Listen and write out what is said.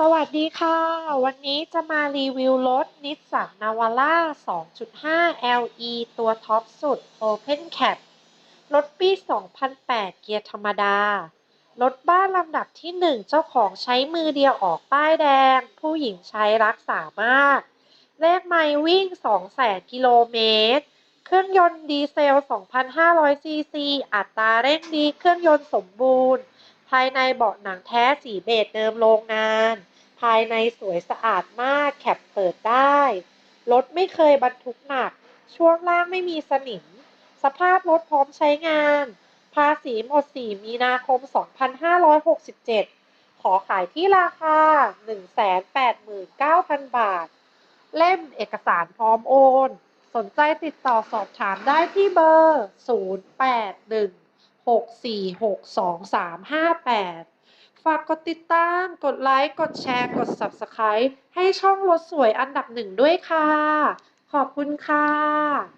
สวัสดีค่ะ วันนี้จะมารีวิวรถนิสสันนาวาร่า 2.5 LE ตัวท็อปสุด Open Cap รถปี 2008 เกียร์ธรรมดา รถบ้านลำดับที่ 1 เจ้าของใช้มือเดียวออกป้ายแดง ผู้หญิงใช้รักษามาก เลขไมล์วิ่ง 200,000 กิโลเมตร เครื่องยนต์ดีเซล 2,500ซีซี อัตราเร่งดี เครื่องยนต์สมบูรณ์ ภายในเบาะหนังแท้สีเบจเดิมโรงงาน ภายในสวยสะอาดมากแคปเปิดได้ รถไม่เคยบรรทุกหนัก ช่วงล่างไม่มีสนิม สภาพรถพร้อมใช้งาน ภาษีหมด 4 มีนาคม 2567 ขอขายที่ราคา 189,000 บาท เล่มเอกสารพร้อมโอน สนใจติดต่อสอบถามได้ที่เบอร์ 081 6462358 ฝากกดติดตาม กดไลค์ กดแชร์ กด Subscribe ให้ช่องรถสวยอันดับหนึ่งด้วยค่ะ ขอบคุณค่ะ